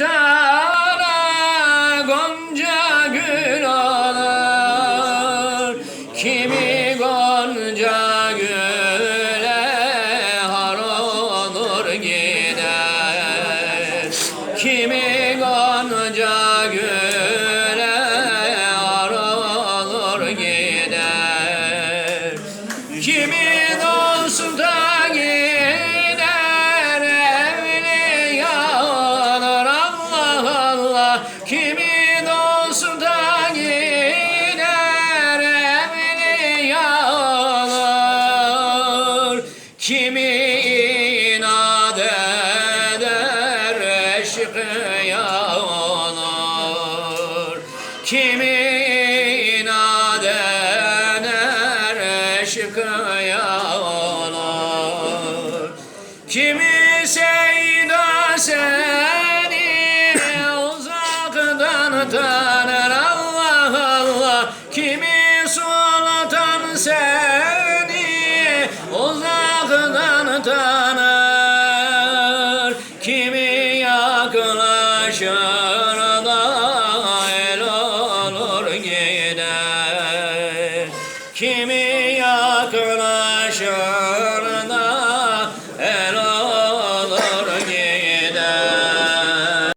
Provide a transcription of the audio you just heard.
şeytana gonca gül olur. Kimi gonca güle har olur gider. Kimi gonca güle har olur gider. Kimi Allah Kimi dosta gider evliya olur Kimi inat eder eşkıya olur Kimi inat Kimi tanır Allah Allah. Kimi sultan seni uzaktan tanır? Kimi yaklaşır el olur gider? Kimi yaklaşır